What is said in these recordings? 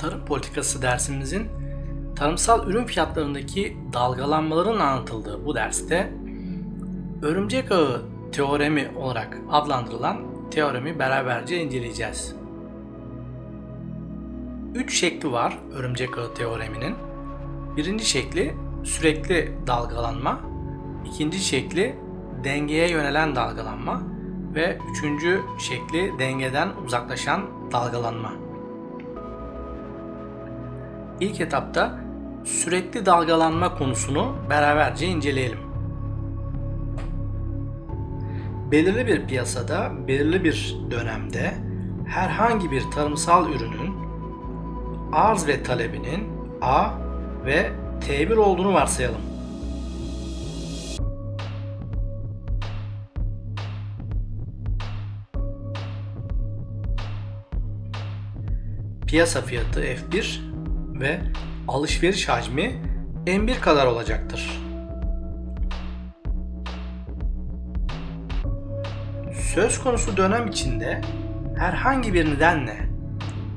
tarım politikası dersimizin tarımsal ürün fiyatlarındaki dalgalanmaların anlatıldığı bu derste örümcek ağı teoremi olarak adlandırılan teoremi beraberce inceleyeceğiz. Üç şekli var örümcek ağı teoreminin. Birinci şekli sürekli dalgalanma, ikinci şekli dengeye yönelen dalgalanma ve üçüncü şekli dengeden uzaklaşan dalgalanma. İlk etapta sürekli dalgalanma konusunu beraberce inceleyelim. Belirli bir piyasada, belirli bir dönemde herhangi bir tarımsal ürünün arz ve talebinin A ve T1 olduğunu varsayalım. Piyasa fiyatı F1 ve alışveriş hacmi M1 kadar olacaktır. Söz konusu dönem içinde herhangi bir nedenle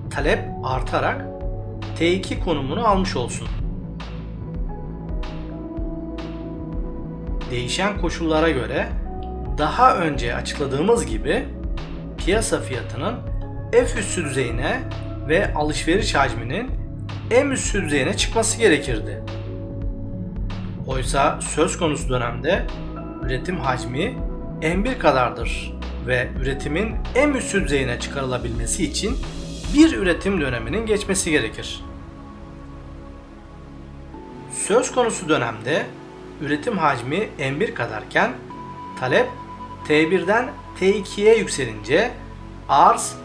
talep artarak T2 konumunu almış olsun. Değişen koşullara göre daha önce açıkladığımız gibi piyasa fiyatının F üssü düzeyine ve alışveriş hacminin M üssü düzeyine çıkması gerekirdi. Oysa söz konusu dönemde üretim hacmi M1 kadardır ve üretimin M üssü düzeyine çıkarılabilmesi için bir üretim döneminin geçmesi gerekir. Söz konusu dönemde üretim hacmi M1 kadarken talep T1'den T2'ye yükselince arz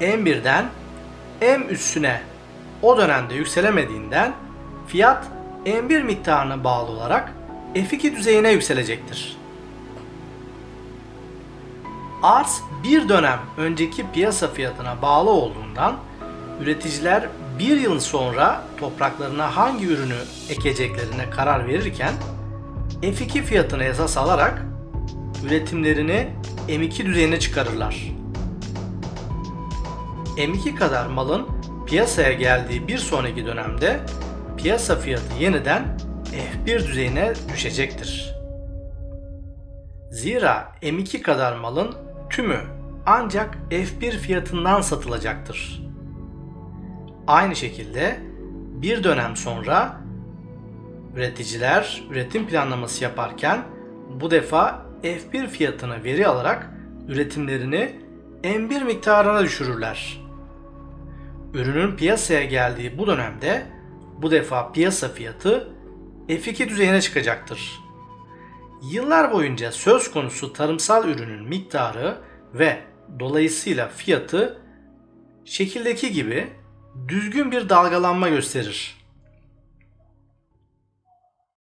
M1'den M üssüne o dönemde yükselemediğinden fiyat M1 miktarına bağlı olarak F2 düzeyine yükselecektir. Arz bir dönem önceki piyasa fiyatına bağlı olduğundan üreticiler bir yıl sonra topraklarına hangi ürünü ekeceklerine karar verirken F2 fiyatını esas alarak üretimlerini M2 düzeyine çıkarırlar. M2 kadar malın piyasaya geldiği bir sonraki dönemde piyasa fiyatı yeniden F1 düzeyine düşecektir. Zira M2 kadar malın tümü ancak F1 fiyatından satılacaktır. Aynı şekilde bir dönem sonra üreticiler üretim planlaması yaparken bu defa F1 fiyatını veri alarak üretimlerini M1 miktarına düşürürler. Ürünün piyasaya geldiği bu dönemde bu defa piyasa fiyatı F2 düzeyine çıkacaktır. Yıllar boyunca söz konusu tarımsal ürünün miktarı ve dolayısıyla fiyatı şekildeki gibi düzgün bir dalgalanma gösterir.